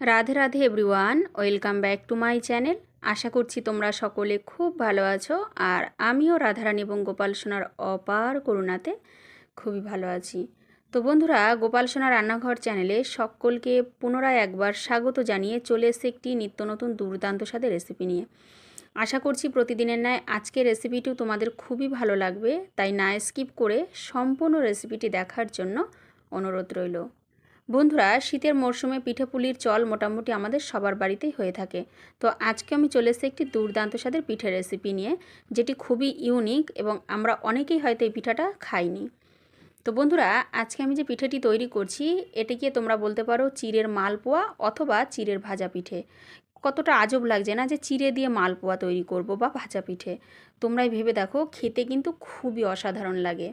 Radhe Radhe everyone welcome back to my channel আশা করছি তোমরা সকলে খুব ভালো আছো, আর আমিও রাধারানী এবং গোপাল সোনার অপার করুণাতে খুবই ভালো আছি। তো বন্ধুরা, গোপাল সোনা রান্নাঘর চ্যানেলে সকলকে পুনরায় একবার স্বাগত জানিয়ে চলে এসে একটি নিত্য নতুন দুর্দান্ত স্বাদের রেসিপি নিয়ে। আশা করছি প্রতিদিনের ন্যায় আজকের রেসিপিটিও তোমাদের খুবই ভালো লাগবে, তাই না স্কিপ করে সম্পূর্ণ রেসিপিটি দেখার জন্য অনুরোধ রইল। বন্ধুরা, শীতের মরশুমে পিঠেপুলির চল মোটামুটি আমাদের সবার বাড়িতেই হয়ে থাকে। তো আজকে আমি চলে এসেছি একটি দুর্দান্ত স্বাদের পিঠের রেসিপি নিয়ে, যেটি খুবই ইউনিক এবং আমরা অনেকেই হয়তো এই পিঠাটা খাইনি। তো বন্ধুরা, আজকে আমি যে পিঠেটি তৈরি করছি এটিকে তোমরা বলতে পারো চিড়ের মালপোয়া অথবা চিড়ের ভাজা পিঠে। কতটা আজব লাগছে না যে চিড়ে দিয়ে মালপোয়া তৈরি করব বা ভাজা পিঠে। তোমরাই ভেবে দেখো, খেতে কিন্তু খুবই অসাধারণ লাগে।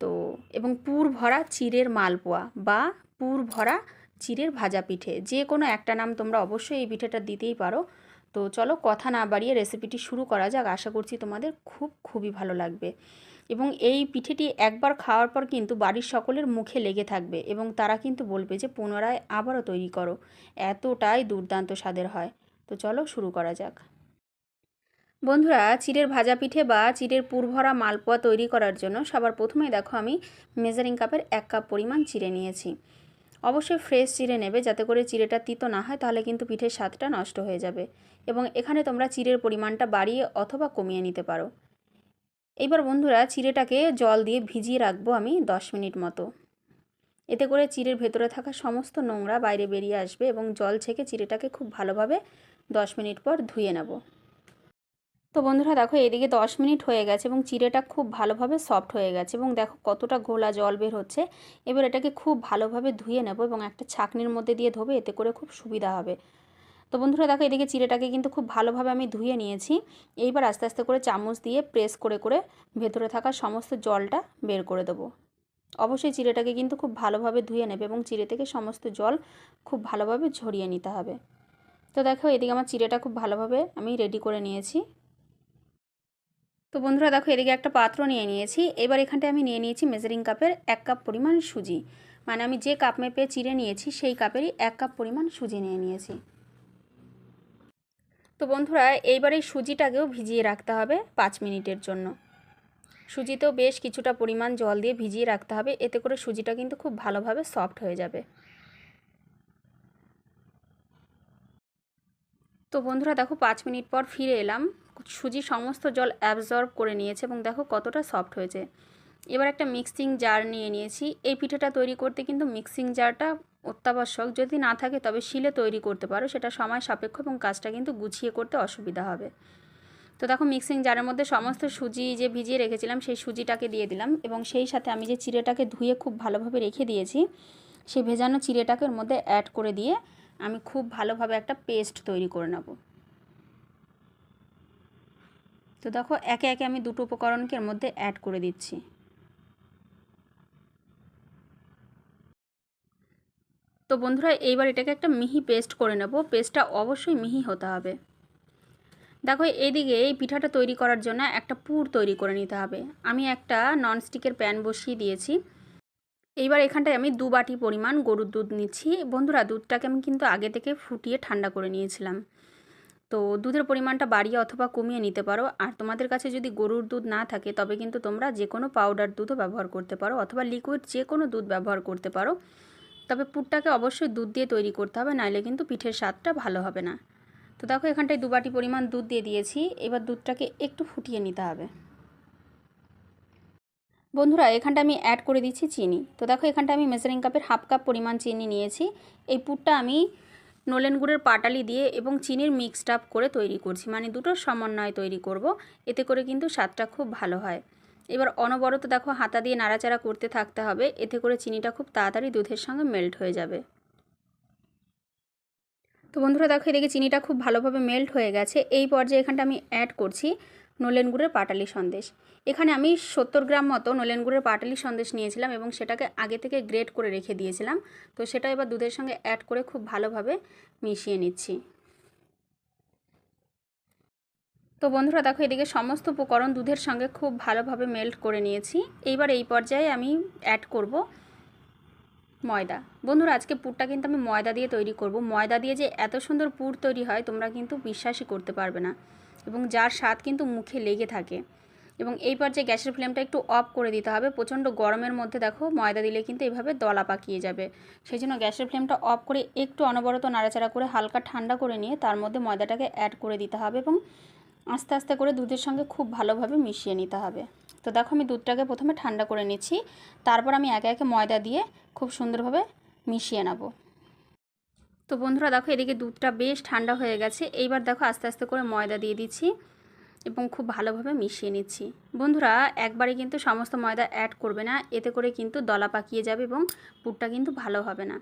তো, এবং পুর ভরা চিড়ের মালপোয়া বা পুর ভরা চিড়ের ভাজা পিঠে। যে কোনো একটা নাম তোমরা অবশ্যই এই পিঠেটা দিতেই পারো। তো চলো কথা না বাড়িয়ে রেসিপিটি শুরু করা যাক। আশা করছি তোমাদের খুব খুবই ভালো লাগবে। এবং এই পিঠেটি একবার খাওয়ার পর কিন্তু বাড়ির সকলের মুখে লেগে থাকবে এবং তারা কিন্তু বলবে যে, পুনরায় আবারও তৈরি করো। এতটাই দুর্দান্ত স্বাদের হয়। তো চলো শুরু করা যাক। বন্ধুরা, চিড়ের ভাজা পিঠে বা চিড়ের পুরভরা মালপোয়া তৈরি করার জন্য সবার প্রথমেই দেখো আমি মেজারিং কাপের এক কাপ পরিমাণ চিড়ে নিয়েছি। অবশ্যই ফ্রেশ চিড়ে নেবে, যাতে করে চিড়েটা তিতো না হয়, তাহলে কিন্তু পিঠের স্বাদটা নষ্ট হয়ে যাবে। এবং এখানে তোমরা চিড়ের পরিমাণটা বাড়িয়ে অথবা কমিয়ে নিতে পারো। এইবার বন্ধুরা, চিড়েটাকে জল দিয়ে ভিজিয়ে রাখব আমি দশ মিনিট মতো। এতে করে চিড়ের ভেতরে থাকা সমস্ত নোংরা বাইরে বেরিয়ে আসবে এবং জল ছেঁকে চিড়েটাকে খুব ভালোভাবে দশ মিনিট পর ধুয়ে নেব। তো বন্ধুরা দেখো এদিকে দশ মিনিট হয়ে গেছে এবং চিড়েটা খুব ভালোভাবে সফট হয়ে গেছে এবং দেখো কতটা ঘোলা জল বের হচ্ছে। এবার এটাকে খুব ভালোভাবে ধুয়ে নেব এবং একটা ছাকনির মধ্যে দিয়ে ধোবে, এতে করে খুব সুবিধা হবে। তো বন্ধুরা দেখো এদিকে চিড়েটাকে কিন্তু খুব ভালোভাবে আমি ধুয়ে নিয়েছি। এইবার আস্তে আস্তে করে চামচ দিয়ে প্রেস করে করে ভেতরে থাকা সমস্ত জলটা বের করে দেবো। অবশ্যই চিড়েটাকে কিন্তু খুব ভালোভাবে ধুয়ে নেবে এবং চিড়ে থেকে সমস্ত জল খুব ভালোভাবে ঝরিয়ে নিতে হবে। তো দেখো এদিকে আমার চিড়েটা খুব ভালোভাবে আমি রেডি করে নিয়েছি। তো বন্ধুরা দেখো, এদিকে একটা পাত্র নিয়ে নিয়েছি। এবার এখানটায় আমি নিয়ে নিয়েছি মেজারিং কাপের এক কাপ পরিমাণ সুজি। মানে আমি যে কাপ মেপে চিড়ে নিয়েছি, সেই কাপেরই এক কাপ পরিমাণ সুজি নিয়ে নিয়েছি। তো বন্ধুরা, এইবার এই সুজিটাকেও ভিজিয়ে রাখতে হবে পাঁচ মিনিটের জন্য। সুজিতেও বেশ কিছুটা পরিমাণ জল দিয়ে ভিজিয়ে রাখতে হবে, এতে করে সুজিটা কিন্তু খুব ভালোভাবে সফট হয়ে যাবে। তো বন্ধুরা দেখো, পাঁচ মিনিট পর ফিরে এলাম। সুজি সমস্ত জল অ্যাবজর্ব করে নিয়েছে এবং দেখো কতটা সফট হয়েছে। এবার একটা মিক্সিং জার নিয়ে নিয়েছি। এই পিঠেটা তৈরি করতে কিন্তু মিক্সিং জারটা অত্যাবশ্যক। যদি না থাকে তবে শিলে তৈরি করতে পারো। সেটা সময় সাপেক্ষ এবং কাজটা কিন্তু গুছিয়ে করতে অসুবিধা হবে। তো দেখো মিক্সিং জারের মধ্যে সমস্ত সুজি যে ভিজিয়ে রেখেছিলাম, সেই সুজিটাকে দিয়ে দিলাম এবং সেই সাথে আমি যে চিড়েটাকে ধুয়ে খুব ভালোভাবে রেখে দিয়েছি, সেই ভেজানো চিড়েটাকে ওর মধ্যে অ্যাড করে দিয়ে আমি খুব ভালোভাবে একটা পেস্ট তৈরি করে নেব। তো দেখো, একে একে আমি দুটো উপকরণকে এর মধ্যে অ্যাড করে দিচ্ছি। তো বন্ধুরা, এইবার এটাকে একটা মিহি পেস্ট করে নেব। পেস্টটা অবশ্যই মিহি হতে হবে। দেখো, এইদিকে এই পিঠাটা তৈরি করার জন্য একটা পুর তৈরি করে নিতে হবে। আমি একটা ননস্টিকের প্যান বসিয়ে দিয়েছি। এইবার এখানটায় আমি দু বাটি পরিমাণ গরুর দুধ নিচ্ছি। বন্ধুরা, দুধটাকে আমি কিন্তু আগে থেকে ফুটিয়ে ঠান্ডা করে নিয়েছিলাম। তো দুধের পরিমাণটা বাড়িয়ে অথবা কমিয়ে নিতে পারো। আর তোমাদের কাছে যদি গরুর দুধ না থাকে, তবে কিন্তু তোমরা যে কোনো পাউডার দুধও ব্যবহার করতে পারো অথবা লিকুইড যে কোনো দুধ ব্যবহার করতে পারো। তবে পুরটাকে অবশ্যই দুধ দিয়ে তৈরি করতে হবে নাহলে কিন্তু পিঠের স্বাদটা ভালো হবে না। তো দেখো, এখানটায় দু বাটি পরিমাণ দুধ দিয়ে দিয়েছি। এবার দুধটাকে একটু ফুটিয়ে নিতে হবে। বন্ধুরা, এখানটা আমি অ্যাড করে দিচ্ছি চিনি। তো দেখো, এখানটা আমি মেজারিং কাপের হাফ কাপ পরিমাণ চিনি নিয়েছি। এই পুরটা আমি নলেন গুড়ের পাটালি দিয়ে এবং চিনির মিক্সড আপ করে তৈরি করছি। মানে দুটোর সমন্বয় তৈরি করব। এতে করে কিন্তু স্বাদটা খুব ভালো হয়। এবার অনবরত দেখো হাতা দিয়ে নাড়াচাড়া করতে থাকতে হবে। এতে করে চিনিটা খুব তাড়াতাড়ি দুধের সঙ্গে মেল্ট হয়ে যাবে। তো বন্ধুরা দেখো এদিকে চিনিটা খুব ভালোভাবে মেল্ট হয়ে গেছে। এই পর্যায়ে এখানটা আমি অ্যাড করছি। নলেন গুড়ের পাটালি সন্দেশ। এখানে আমি সত্তর গ্রাম মতো নলেন গুড়ের পাটালি সন্দেশ নিয়েছিলাম এবং সেটাকে আগে থেকে গ্রেট করে রেখে দিয়েছিলাম। তো সেটা এবার দুধের সঙ্গে অ্যাড করে খুব ভালোভাবে মিশিয়ে নিচ্ছি। তো বন্ধুরা, দেখো এদিকে সমস্ত উপকরণ দুধের সঙ্গে খুব ভালোভাবে মেল্ট করে নিয়েছি। এইবার এই পর্যায়ে আমি অ্যাড করব ময়দা। বন্ধুরা, আজকে পুরটা কিন্তু আমি ময়দা দিয়ে তৈরি করব। ময়দা দিয়ে যে এত সুন্দর পুর তৈরি হয়, তোমরা কিন্তু বিশ্বাসই করতে পারবে না। এবং যার স্বাদ কিন্তু মুখে লেগে থাকে। এবং এই পর্যায়ে গ্যাসের ফ্লেমটা একটু অফ করে দিতে হবে। প্রচণ্ড গরমের মধ্যে দেখো, ময়দা দিলে কিন্তু এভাবে দলা পাকিয়ে যাবে। সেই জন্য গ্যাসের ফ্লেমটা অফ করে একটু অনবরত নাড়াচাড়া করে হালকা ঠান্ডা করে নিয়ে তার মধ্যে ময়দাটাকে অ্যাড করে দিতে হবে এবং আস্তে আস্তে করে দুধের সঙ্গে খুব ভালোভাবে মিশিয়ে নিতে হবে। তো দেখো, আমি দুধটাকে প্রথমে ঠান্ডা করে নিচ্ছি। তারপর আমি একে একে ময়দা দিয়ে খুব সুন্দরভাবে মিশিয়ে নেব। তো বন্ধুরা দেখো এদিকে দুধটা বেশ ঠান্ডা হয়ে গেছে। এইবার দেখো আস্তে আস্তে করে ময়দা দিয়ে দিচ্ছি এবং খুব ভালোভাবে মিশিয়ে নিচ্ছি। বন্ধুরা, একবারে কিন্তু সমস্ত ময়দা অ্যাড করবে না, এতে করে কিন্তু দলা পাকিয়ে যাবে এবং পুরটা কিন্তু ভালো হবে না।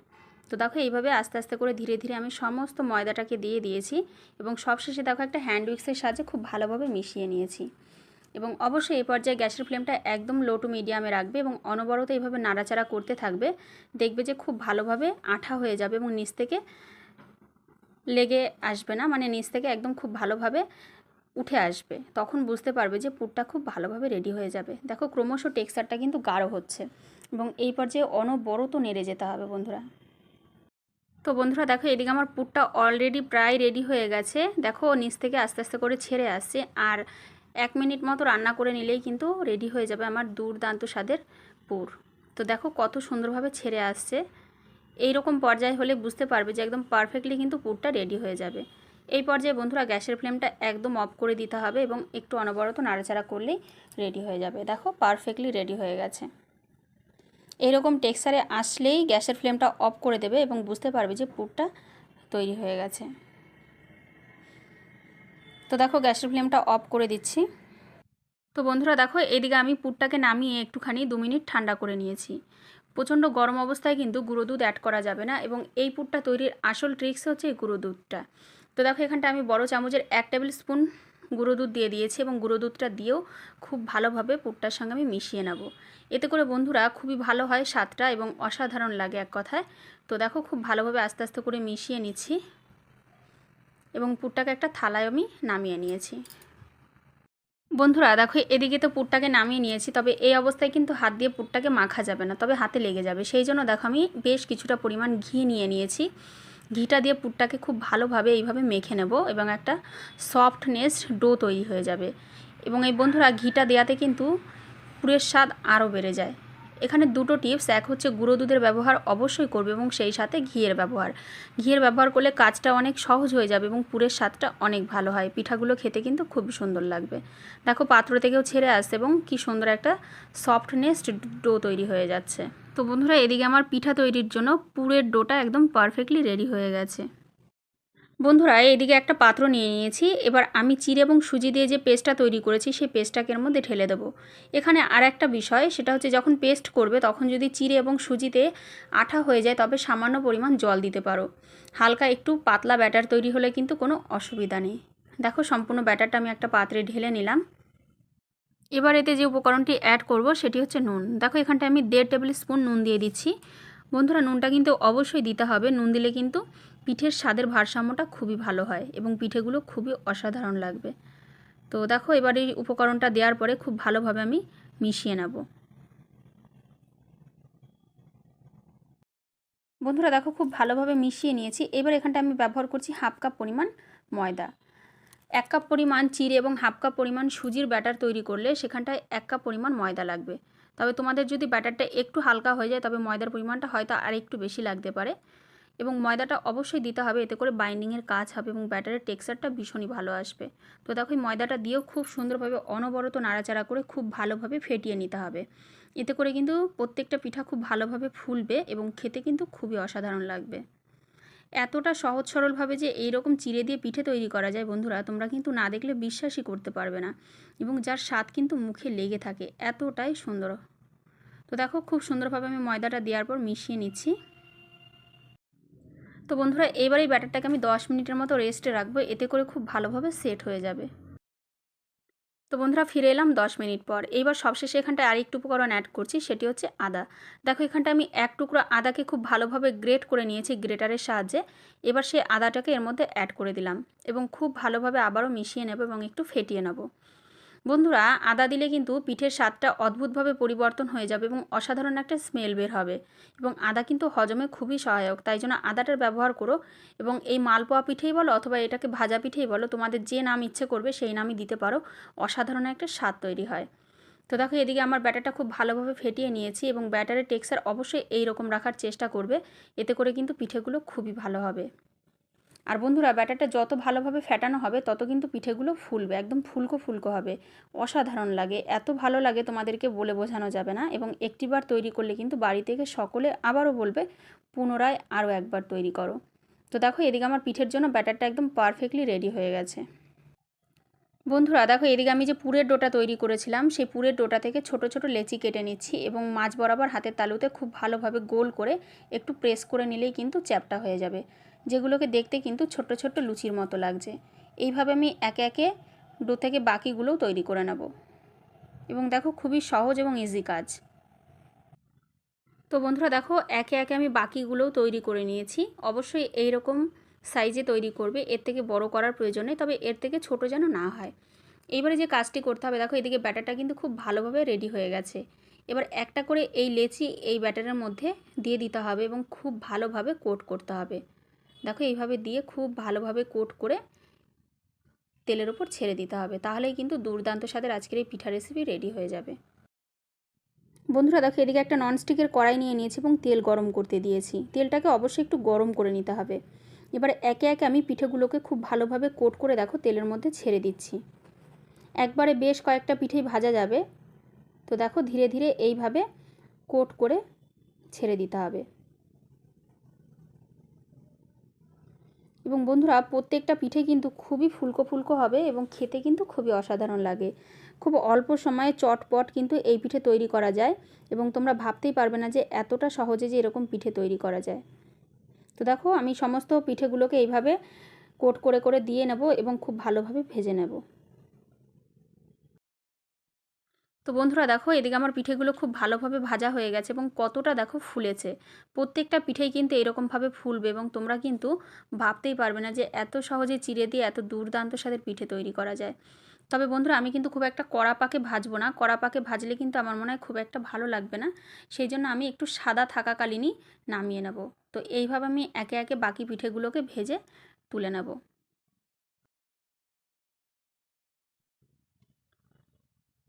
তো দেখো এইভাবে আস্তে আস্তে করে ধীরে ধীরে আমি সমস্ত ময়দাটাকে দিয়ে দিয়েছি এবং সবশেষে দেখো একটা হ্যান্ড উইক্সের সাহায্যে খুব ভালোভাবে মিশিয়ে নিয়েছি। এবং অবশ্যই এই পর্যায়ে গ্যাসের ফ্লেমটা একদম লো টু মিডিয়ামে রাখবে এবং অনবরত এইভাবে নাড়াচাড়া করতে থাকবে। দেখবে যে খুব ভালোভাবে আঠা হয়ে যাবে এবং নিচ থেকে লেগে আসবে না মানে নিচ থেকে একদম খুব ভালোভাবে উঠে আসবে। তখন বুঝতে পারবে যে পুরটা খুব ভালোভাবে রেডি হয়ে যাবে। দেখো ক্রমশ টেক্সচারটা কিন্তু গাঢ় হচ্ছে এবং এই পর্যায়ে অনবরত নেড়ে যেতে হবে বন্ধুরা। তো বন্ধুরা দেখো এদিকে আমার পুরটা অলরেডি প্রায় রেডি হয়ে গেছে। দেখো নিচ থেকে আস্তে আস্তে করে ছেড়ে আসছে। আর এক মিনিট মতো রান্না করে নিলেই কিন্তু রেডি হয়ে যাবে আমার দুর্দান্ত স্বাদের পুর। তো দেখো কত সুন্দরভাবে ছেড়ে আসছে। এই রকম পর্যায়ে হলে বুঝতে পারবে যে একদম পারফেক্টলি কিন্তু পুরটা রেডি হয়ে যাবে। এই পর্যায়ে বন্ধুরা গ্যাসের ফ্লেমটা একদম অফ করে দিতে হবে এবং একটু অনবরত নাড়াচাড়া করলেই রেডি হয়ে যাবে। দেখো পারফেক্টলি রেডি হয়ে গেছে। এইরকম টেক্সারে আসলেই গ্যাসের ফ্লেমটা অফ করে দেবে এবং বুঝতে পারবে যে পুরটা তৈরি হয়ে গেছে। তো দেখো গ্যাসের ফ্লেমটা অফ করে দিচ্ছি। তো বন্ধুরা দেখো, এদিকে আমি পুরটাকে নামিয়ে একটুখানি দু মিনিট ঠান্ডা করে নিয়েছি। প্রচণ্ড গরম অবস্থায় কিন্তু গুঁড়ো দুধ অ্যাড করা যাবে না এবং এই পুরটা তৈরির আসল ট্রিক্স হচ্ছে এই গুঁড়ো দুধটা। তো দেখো, এখানটা আমি বড় চামচের এক টেবিল স্পুন গুঁড়ো দুধ দিয়ে দিয়েছি এবং গুঁড়ো দুধটা দিয়েও খুব ভালোভাবে পুরটার সঙ্গে আমি মিশিয়ে নেব। এতে করে বন্ধুরা খুবই ভালো হয় স্বাদটা এবং অসাধারণ লাগে এক কথায়। তো দেখো, খুব ভালোভাবে আস্তে আস্তে করে মিশিয়ে নিচ্ছি। এবং পুরটাকে একটা থালায় আমি নামিয়ে নিয়েছি। বন্ধুরা, দেখো, এদিকে তো পুরটাকে নামিয়ে নিয়েছি, তবে এই অবস্থায় কিন্তু হাত দিয়ে পুরটাকে মাখা যাবে না, তবে হাতে লেগে যাবে। সেই জন্য দেখো, আমি বেশ কিছুটা পরিমাণ ঘি নিয়ে নিয়েছি। ঘিটা দিয়ে পুরটাকে খুব ভালোভাবে এইভাবে মেখে নেব এবং একটা সফটনেস ডো তৈরি হয়ে যাবে। এবং এই বন্ধুরা, ঘিটা দেওয়াতে কিন্তু পুরের স্বাদ আরও বেড়ে যায়। এখানে দুটো টিপস, এক হচ্ছে গুঁড়ো দুধের ব্যবহার অবশ্যই করবে এবং সেই সাথে ঘিয়ের ব্যবহার। ঘিয়ের ব্যবহার করলে কাজটা অনেক সহজ হয়ে যাবে এবং পুরের স্বাদটা অনেক ভালো হয়। পিঠাগুলো খেতে কিন্তু খুব সুন্দর লাগবে। দেখো, পাত্র থেকেও ছেড়ে আসছে এবং কি সুন্দর একটা সফটনেস ডো তৈরি হয়ে যাচ্ছে। তো বন্ধুরা, এদিকে আমার পিঠা তৈরির জন্য পুরের ডোটা একদম পারফেক্টলি রেডি হয়ে গেছে। বন্ধুরা, এদিকে একটা পাত্র নিয়ে নিয়েছি। এবার আমি চিড়ে এবং সুজি দিয়ে যে পেস্টটা তৈরি করেছি, সেই পেস্টটাকে এর মধ্যে ঢেলে দেবো। এখানে আর একটা বিষয়, সেটা হচ্ছে যখন পেস্ট করবে, তখন যদি চিড়ে এবং সুজিতে আঠা হয়ে যায়, তবে সামান্য পরিমাণ জল দিতে পারো। হালকা একটু পাতলা ব্যাটার তৈরি হলে কিন্তু কোনো অসুবিধা নেই। দেখো, সম্পূর্ণ ব্যাটারটা আমি একটা পাত্রে ঢেলে নিলাম। এবার এতে যে উপকরণটি অ্যাড করব, সেটি হচ্ছে নুন। দেখো এখানটা আমি দেড় টেবিল স্পুন নুন দিয়ে দিচ্ছি। বন্ধুরা, নুনটা কিন্তু অবশ্যই দিতে হবে। নুন দিলে কিন্তু পিঠের স্বাদের ভারসাম্যটা খুবই ভালো হয় এবং পিঠেগুলো খুবই অসাধারণ লাগবে। তো দেখো, এবার এই উপকরণটা দেওয়ার পরে খুব ভালোভাবে আমি মিশিয়ে নেব। বন্ধুরা, দেখো, খুব ভালোভাবে মিশিয়ে নিয়েছি। এবার এখানটা আমি ব্যবহার করছি হাফ কাপ পরিমাণ ময়দা। এক কাপ পরিমাণ চিড়ে এবং হাফ কাপ পরিমাণ সুজির ব্যাটার তৈরি করলে সেখানটায় এক কাপ পরিমাণ ময়দা লাগবে। তবে তোমাদের যদি ব্যাটারটা একটু হালকা হয়ে যায়, তবে ময়দার পরিমাণটা হয়তো আর একটু বেশি লাগতে পারে। এবং ময়দাটা অবশ্যই দিতে হবে, এতে করে বাইন্ডিংয়ের কাজ হবে এবং ব্যাটারের টেক্সচারটা ভীষণই ভালো আসবে। তো দেখো এই ময়দাটা দিয়েও খুব সুন্দরভাবে অনবরত নাড়াচাড়া করে খুব ভালোভাবে ফেটিয়ে নিতে হবে। এতে করে কিন্তু প্রত্যেকটা পিঠা খুব ভালোভাবে ফুলবে এবং খেতে কিন্তু খুবই অসাধারণ লাগবে। এতটা সহজ সরলভাবে যে এই রকম চিড়ে দিয়ে পিঠে তৈরি করা যায় বন্ধুরা, তোমরা কিন্তু না দেখলে বিশ্বাসই করতে পারবে না এবং যার স্বাদ কিন্তু মুখে লেগে থাকে, এতটাই সুন্দর। তো দেখো খুব সুন্দরভাবে আমি ময়দাটা দেওয়ার পর মিশিয়ে নিচ্ছি। তো বন্ধুরা, এবার এই ব্যাটারটাকে আমি দশ মিনিটের মতো রেস্টে রাখব, এতে করে খুব ভালোভাবে সেট হয়ে যাবে। তো বন্ধুরা, ফিরে এলাম দশ মিনিট পর। এইবার সবশেষে এখানটায় আরেকটু উপকরণ অ্যাড করছি, সেটি হচ্ছে আদা। দেখো এখানটা আমি এক টুকরো আদাকে খুব ভালোভাবে গ্রেট করে নিয়েছি গ্রেটারের সাহায্যে। এবার সেই আদাটাকে এর মধ্যে অ্যাড করে দিলাম এবং খুব ভালোভাবে আবারও মিশিয়ে নেব এবং একটু ফেটিয়ে নেব। বন্ধুরা, আদা দিলে কিন্তু পিঠের স্বাদটা অদ্ভুতভাবে পরিবর্তন হয়ে যাবে এবং অসাধারণ একটা স্মেল বের হবে এবং আদা কিন্তু হজমে খুবই সহায়ক, তাই জন্য আদাটার ব্যবহার করো এবং এই মালপোয়া পিঠেই বলো অথবা এটাকে ভাজা পিঠেই বলো, তোমাদের যে নাম ইচ্ছে করবে সেই নামই দিতে পারো, অসাধারণ একটা স্বাদ তৈরি হয়। তো দেখো, এদিকে আমার ব্যাটারটা খুব ভালোভাবে ফেটিয়ে নিয়েছি এবং ব্যাটারের টেক্সচার অবশ্যই এই রকম রাখার চেষ্টা করবে, এতে করে কিন্তু পিঠেগুলো খুবই ভালো হবে। আর বন্ধুরা, ব্যাটারটা যত ভালোভাবে ফেটানো হবে, তত কিন্তু পিঠেগুলো ফুলবে, একদম ফুলকো ফুলকো হবে। অসাধারণ লাগে, এত ভালো লাগে তোমাদেরকে বলে বোঝানো যাবে না এবং একটিবার তৈরি করলে কিন্তু বাড়ি থেকে সকলে আবারও বলবে, পুনরায় আরও একবার তৈরি করো। তো দেখো, এদিকে আমার পিঠের জন্য ব্যাটারটা একদম পারফেক্টলি রেডি হয়ে গেছে। বন্ধুরা, দেখো এদিকে আমি যে পুরের ডোটা তৈরি করেছিলাম, সেই পুরের ডোটা থেকে ছোট ছোট লেচি কেটে নিচ্ছি এবং মাছ বরাবর হাতের তালুতে খুব ভালোভাবে গোল করে একটু প্রেস করে নিলেই কিন্তু চ্যাপটা হয়ে যাবে, যেগুলোকে দেখতে কিন্তু ছোট্ট ছোট্ট লুচির মতো লাগছে। এইভাবে আমি একে একে ডো থেকে বাকিগুলোও তৈরি করে নেব। এবং দেখো খুবই সহজ এবং ইজি কাজ। তো বন্ধুরা, দেখো একে একে আমি বাকিগুলোও তৈরি করে নিয়েছি। অবশ্যই এই রকম সাইজে তৈরি করবে, এর থেকে বড় করার প্রয়োজন নেই, তবে এর থেকে ছোট যেন না হয়। এইবারে যে কাজটি করতে হবে, দেখো এদিকে ব্যাটারটা কিন্তু খুব ভালোভাবে রেডি হয়ে গেছে। এবার একটা করে এই লেচি এই ব্যাটারের মধ্যে দিয়ে দিতে হবে এবং খুব ভালোভাবে কোট করতে হবে। দেখো এইভাবে দিয়ে খুব ভালোভাবে কোট করে তেলের ওপর ছেড়ে দিতে হবে, তাহলেই কিন্তু দুর্দান্ত স্বাদের আজকের এই পিঠা রেসিপি রেডি হয়ে যাবে। বন্ধুরা, দেখো এদিকে একটা ননস্টিকের কড়াই নিয়ে নিয়েছি এবং তেল গরম করতে দিয়েছি। তেলটাকে অবশ্যই একটু গরম করে নিতে হবে। এবারে একে একে আমি পিঠেগুলোকে খুব ভালোভাবে কোট করে দেখো, তেলের মধ্যে ছেড়ে দিচ্ছি। একবারে বেশ কয়েকটা পিঠেই ভাজা যাবে। তো দেখো, ধীরে ধীরে এইভাবে কোট করে ছেড়ে দিতে হবে। এবং বন্ধুরা, প্রত্যেকটা পিঠে কিন্তু খুবই ফুলকো ফুলকো হবে এবং খেতে কিন্তু খুবই অসাধারণ লাগে। খুব অল্প সময়ে চটপট কিন্তু এই পিঠে তৈরি করা যায় এবং তোমরা ভাবতেই পারবে না যে এতটা সহজে যে এরকম পিঠে তৈরি করা যায়। তো দেখো, আমি সমস্ত পিঠেগুলোকে এইভাবে কোট করে করে দিয়ে নেব এবং খুব ভালোভাবে ভেজে নেব। তো বন্ধুরা দেখো, এদিকে আমার পিঠেগুলো খুব ভালোভাবে ভাজা হয়ে গেছে এবং কতটা দেখো ফুলেছে। প্রত্যেকটা পিঠেই কিন্তু এরকমভাবে ফুলবে এবং তোমরা কিন্তু ভাবতেই পারবে না যে এত সহজে চিড়ে দিয়ে এত দুর্দান্ত স্বাদের পিঠে তৈরি করা যায়। তবে বন্ধুরা আমি কিন্তু খুব একটা কড়া পাকে ভাজবো না। কড়া পাকে ভাজলে কিন্তু আমার মনে হয় খুব একটা ভালো লাগবে না। সেই জন্য আমি একটু সাদা থাকাকালীনই নামিয়ে নেব। তো এইভাবে আমি একে একে বাকি পিঠেগুলোকে ভেজে তুলে নেব।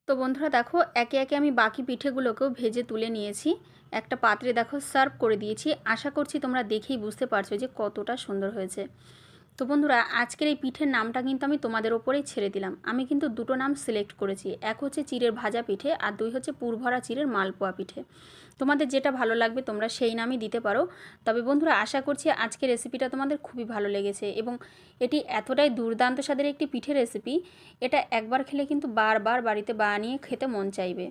তো বন্ধুরা দেখো, একে একে আমি বাকি পিঠেগুলোকেও ভেজে তুলে নিয়েছি। একটা পাত্রে দেখো, সার্ভ করে দিয়েছি। আশা করছি তোমরা দেখেই বুঝতে পারছ যে কতটা সুন্দর হয়েছে। তো বন্ধুরা, আজকের এই পিঠের নামটা কিন্তু আমি তোমাদের ওপরেই ছেড়ে দিলাম। আমি কিন্তু দুটো নাম সিলেক্ট করেছি। এক হচ্ছে চিড়ের ভাজা পিঠে আর দুই হচ্ছে পুরভরা চিড়ের মালপোয়া পিঠে। তোমাদের যেটা ভালো লাগবে তোমরা সেই নামই দিতে পারো। তবে বন্ধুরা, আশা করছি আজকের রেসিপিটা তোমাদের খুবই ভালো লেগেছে এবং এটি এতটাই দুর্দান্ত স্বাদের একটি পিঠে রেসিপি এটা একবার খেলে কিন্তু বারবার বাড়িতে বানিয়ে খেতে মন চাইবে।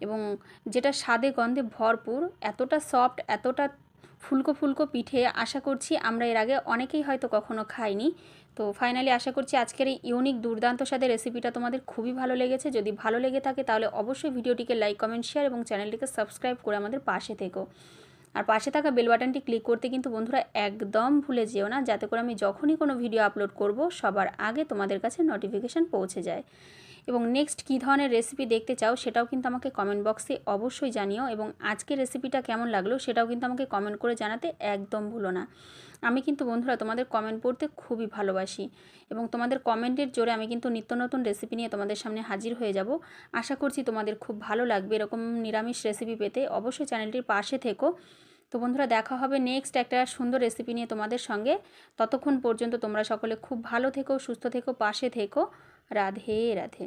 এবং যেটা স্বাদে গন্ধে ভরপুর, এতটা সফট এতটা ফুলকো ফুলকো পিঠে আশা করছি আমরা এর আগে অনেকেই হয়তো কখনো খাইনি। তো ফাইনালি আশা করছি আজকের এই ইউনিক দুর্দান্ত স্বাদের রেসিপিটা তোমাদের খুবই ভালো লেগেছে। যদি ভালো লেগে থাকে তাহলে অবশ্যই ভিডিওটিকে লাইক কমেন্ট শেয়ার এবং চ্যানেলটিকে সাবস্ক্রাইব করে আমাদের পাশে থেকো। আর পাশে থাকা বেল বাটনটি ক্লিক করতে কিন্তু বন্ধুরা একদম ভুলে যেও না। যাতে করে আমি যখনই কোনো ভিডিও আপলোড করব সবার আগে তোমাদের কাছে নোটিফিকেশান পৌঁছে যায়। এবং নেক্সট কী ধরনের রেসিপি দেখতে চাও সেটাও কিন্তু আমাকে কমেন্ট বক্সে অবশ্যই জানিও এবং আজকে রেসিপিটা কেমন লাগল সেটাও কিন্তু আমাকে কমেন্ট করে জানাতে একদম ভুলো না। আমি কিন্তু বন্ধুরা তোমাদের কমেন্ট পড়তে খুবই ভালোবাসি এবং তোমাদের কমেন্টের জোরে আমি কিন্তু নিত্য নতুন রেসিপি নিয়ে তোমাদের সামনে হাজির হয়ে যাব। আশা করছি তোমাদের খুব ভালো লাগবে এরকম নিরামিষ রেসিপি পেতে। অবশ্যই চ্যানেলটির পাশে থেকো। তো বন্ধুরা দেখা হবে নেক্সট একটা সুন্দর রেসিপি নিয়ে তোমাদের সঙ্গে। ততক্ষণ পর্যন্ত তোমরা সকলে খুব ভালো থেকো, সুস্থ থেকো, পাশে থেকো। রাধে রাধে